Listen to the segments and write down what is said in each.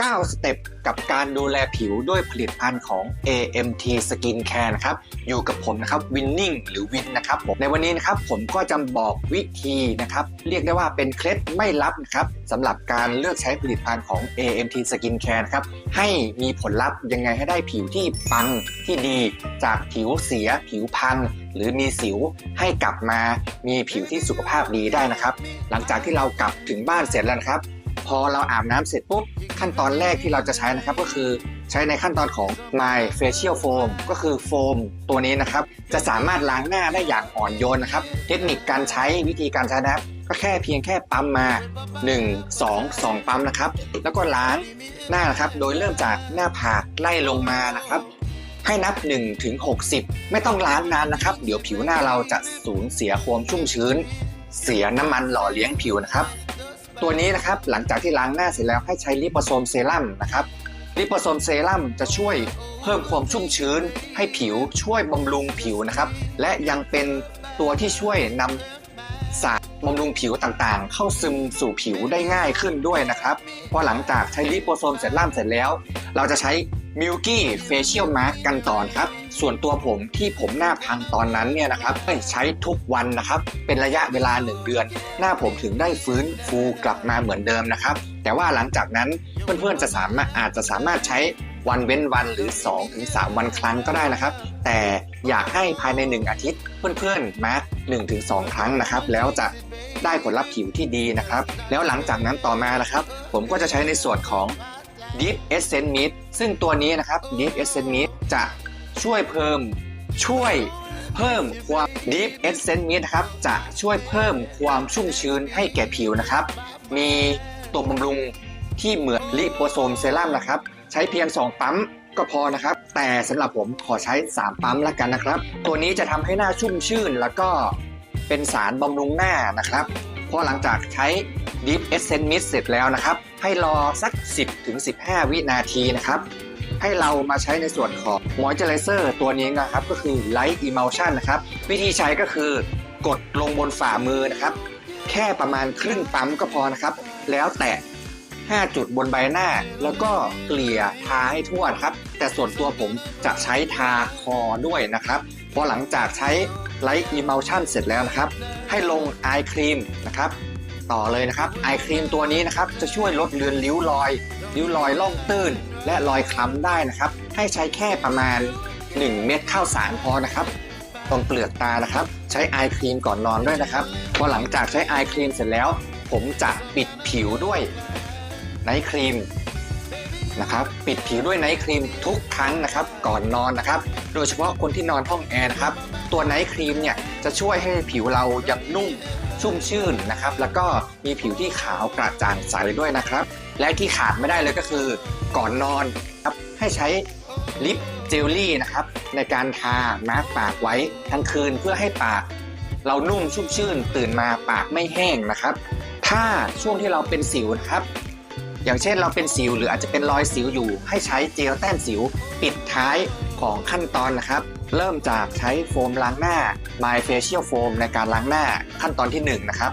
9 สเต็ปกับการดูแลผิวด้วยผลิตภัณฑ์ของ AMT Skin Care นะครับ อยู่กับผมนะครับ Winning หรือวินนะครับผมในวันนี้นะครับผมก็จะบอกวิธีนะครับ เรียกได้ว่าเป็นเคล็ดไม่ลับนะครับสำหรับการเลือกใช้ผลิตภัณฑ์ของ AMT Skin Care นะครับ ให้มีผลลัพธ์ยังไงให้ได้ผิวที่ปังที่ดีจากผิวเสียผิวพังหรือมีสิวให้กลับมามีผิวที่สุขภาพดีได้นะครับ หลังจากที่เรากลับถึงบ้านเสร็จแล้วนะครับ พอเราอาบน้ำเสร็จปุ๊บขั้นตอนแรกที่เราจะใช้นะครับก็คือใช้ในขั้นตอนของ My Facial Foam ก็คือโฟมตัวนี้นะครับ จะสามารถล้างหน้าได้อย่างอ่อนโยนนะครับ เทคนิคการใช้วิธีการใช้นะครับก็แค่เพียงแค่ปั๊มมา 1 2 2 ปั๊มนะครับ แล้วก็ล้างหน้านะครับ โดยเริ่มจากหน้าผากไล่ลงมานะครับ ให้นับ1ถึง60 ไม่ต้องล้างนานนะครับ เดี๋ยวผิวหน้าเราจะสูญเสียความชุ่มชื้น เสียน้ำมันหล่อเลี้ยงผิวนะครับ ตัวนี้นะครับหลังจากที่ล้างหน้าเสร็จแล้วให้ใช้ลิปโปโซมเซรั่มนะครับลิปโปโซมเซรั่มจะช่วยเพิ่มความชุ่มชื้นให้ผิวช่วยบำรุงผิวนะครับ และยังเป็นตัวที่ช่วยนำสารบำรุงผิวต่างๆ เข้าซึมสู่ผิวได้ง่ายขึ้นด้วยนะครับพอหลังจากใช้ลิปโปโซมเซรั่มเสร็จแล้ว เราจะใช้ Milky Facial Mask กันต่อนครับ ส่วนตัวผมที่ผมหน้าพังตอนนั้นเนี่ยนะครับใช้ทุกวันนะครับ เป็นระยะเวลา 1 เดือน หน้าผมถึงได้ฟื้นฟูกลับมาเหมือนเดิมนะครับ แต่ว่าหลังจากนั้นเพื่อนๆจะสามารถอาจจะสามารถใช้วันเว้นวันหรือ 2-3 วันครั้งก็ได้นะครับ แต่อยากให้ภายใน 1 อาทิตย์ เพื่อนๆมาร์ก1-2ครั้งนะครับ แล้วจะได้ผลลัพธ์ผิวที่ดีนะครับ แล้วหลังจากนั้นต่อมานะครับ ผมก็จะใช้ในส่วนของ Deep Essence Mist ซึ่งตัวนี้นะครับ Deep Essence Mist จะ ช่วยเพิ่ม ช่วยเพิ่มความ Deep Essence Mist นะครับ จะช่วยเพิ่มความชุ่มชื้นให้แก่ผิวนะครับ มีตัวบำรุงที่เหมือนลิโปโซมเซรั่มนะครับ ใช้เพียง 2 ปั๊มก็พอนะครับ แต่สำหรับผมขอใช้ 3 ปั๊มล้วกันนะครับ ตัวนี้จะทำให้หน้าชุ่มชื่น แล้วก็เป็นสารบำรุงหน้านะครับพอหลังจากใช้ Deep Essence Mist เสร็จแล้วนะครับ ให้รอสัก 10-15 วินาทีนะครับ ให้เรามาใช้ในส่วนของ Moisturizer ตัวนี้นะครับ ก็คือ Light Emulsion นะครับ วิธีใช้ก็คือกดลงบนฝ่ามือนะครับ แค่ประมาณครึ่งปั๊มก็พอนะครับ แล้วแตะ5 จุดบนใบหน้า แล้วก็เกลี่ยทาให้ทั่วครับ แต่ส่วนตัวผมจะใช้ทาคอด้วยนะครับพอหลังจากใช้ Light Emulsion เสร็จแล้วนะครับ ให้ลง Eye Cream นะครับ ต่อเลยนะครับ Eye Cream ตัวนี้นะครับ จะช่วยลดเลือนริ้วรอย ริ้วรอยล่องตื้น และรอยคล้ำได้นะครับ ให้ใช้แค่ประมาณ 1 เม็ดข้าวสารพอนะครับ ตรงเปลือกตานะครับ ใช้ไอครีมก่อนนอนด้วยนะครับพอหลังจากใช้ไอครีมเสร็จแล้ว ผมจะปิดผิวด้วยไนท์ครีมนะครับปิดผิวด้วยไนท์ครีมทุกครั้งนะครับ ก่อนนอนนะครับ โดยเฉพาะคนที่นอนห้องแอร์นะครับ ตัวไนท์ครีมเนี่ยจะช่วยให้ผิวเรายังนุ่มชุ่มชื่นนะครับ แล้วก็มีผิวที่ขาวกระจ่างใสด้วยนะครับ และที่ขาดไม่ได้เลยก็คือก่อนนอนครับให้ใช้ลิปเจลลี่นะครับ ในการทามาร์กปากไว้ทั้งคืนเพื่อให้ปากเรานุ่มชุ่มชื่น ตื่นมาปากไม่แห้งนะครับ ถ้าช่วงที่เราเป็นสิวนะครับ อย่างเช่นเราเป็นสิวหรืออาจจะเป็นรอยสิวอยู่ ให้ใช้เจลแต้มสิว ปิดท้ายของขั้นตอนนะครับ เริ่มจากใช้โฟมล้างหน้า My Facial Foam ในการล้างหน้าขั้นตอนที่1นะครับ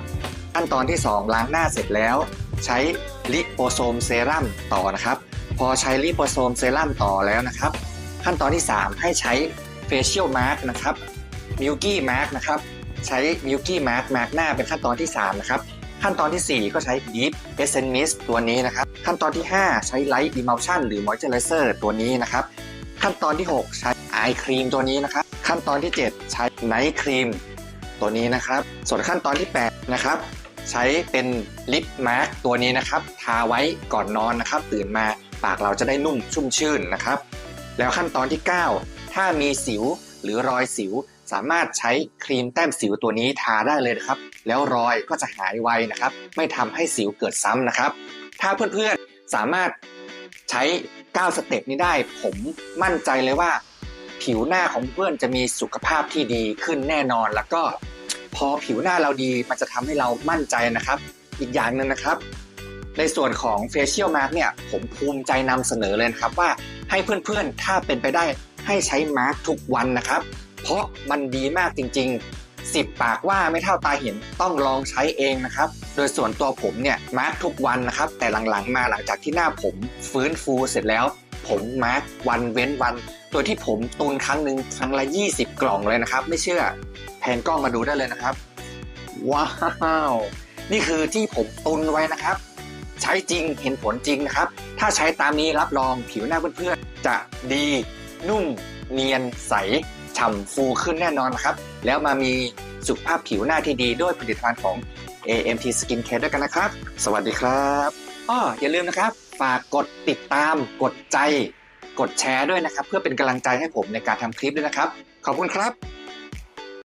ขั้นตอนที่ 2 ล้างหน้าเสร็จแล้ว ใช้ลิโปโซมเซรั่มต่อนะครับ พอใช้ลิโปโซมเซรั่มต่อแล้วนะครับ ขั้นตอนที่ 3 ให้ใช้ Facial Mask นะครับ Milky Mask นะครับใช้ Milky Mask มาร์กหน้าเป็นขั้นตอนที่ 3 นะครับ ขั้นตอนทีสี่ 4 ก็ใช้ Deep Essence Mist ตัวนี้นะครับ ขั้นตอนที่ 5 ใช้ Light Emulsion หรือ Moisturizer ตัวนี้นะครับ ขั้นตอนที่ 6 ใช้ Eye Cream ตัวนี้นะครับ ขั้นตอนที่ 7 ใช้ Night Cream ตัวนี้นะครับ ส่วนขั้นตอนที่ 8 นะครับ ใช้เป็น Lip Mask ตัวนี้นะครับ ทาไว้ก่อนนอนนะครับ ตื่นมาปากเราจะได้นุ่มชุ่มชื่นนะครับ แล้วขั้นตอนที่ 9 ถ้ามีสิวหรือรอยสิวสามารถใช้ครีมแต้มสิวตัวนี้ทาได้เลยนะครับ แล้วรอยก็จะหายไวนะครับ ไม่ทำให้สิวเกิดซ้ำนะครับ ถ้าเพื่อนๆสามารถใช้ 9 สเต็ปนี้ได้ ผมมั่นใจเลยว่า ผิวหน้าของเพื่อนจะมีสุขภาพที่ดีขึ้นแน่นอนแล้วก็ พอผิวหน้าเราดีมันจะทำให้เรามั่นใจนะครับ อีกอย่างหนึ่งนะครับ ในส่วนของ Facial Mask เนี่ยผมภูมิใจนำเสนอเลยครับว่าให้เพื่อนๆ ถ้าเป็นไปได้ให้ใช้มาร์กทุกวันนะครับ เพราะมันดีมากจริงๆ10ปากว่าไม่เท่าตาเห็นต้องลองใช้เองนะครับ โดยส่วนตัวผมเนี่ยมาร์กทุกวันนะครับ แต่หลังๆมาหลังจากที่หน้าผมฟื้นฟูเสร็จแล้ว ผมมาร์กวันเว้นวัน โดยที่ผมตุนครั้งหนึ่งครั้งละ 20 กล่องเลยนะครับ ไม่เชื่อ นกล้องมาดูได้เลยนะครับ ว้าว นี่คือที่ผมตุนไว้นะครับ ใช้จริงเห็นผลจริงนะครับ ถ้าใช้ตามนี้รับรองผิวหน้าเพื่อนๆจะดีนุ่ม เนียนใสฉ่ำฟูขึ้นแน่นอนนะครับ แล้วมามีสุขภาพผิวหน้าที่ดีด้วยผลิตภัณฑ์ของ AMT Skin Care ด้วยกันนะครับ สวัสดีครับอ้ออย่าลืมนะครับ ฝากกดติดตาม กดใจ กดแชร์ด้วยนะครับ เพื่อเป็นกำลังใจให้ผมในการทำคลิปด้วยนะครับ ขอบคุณครับ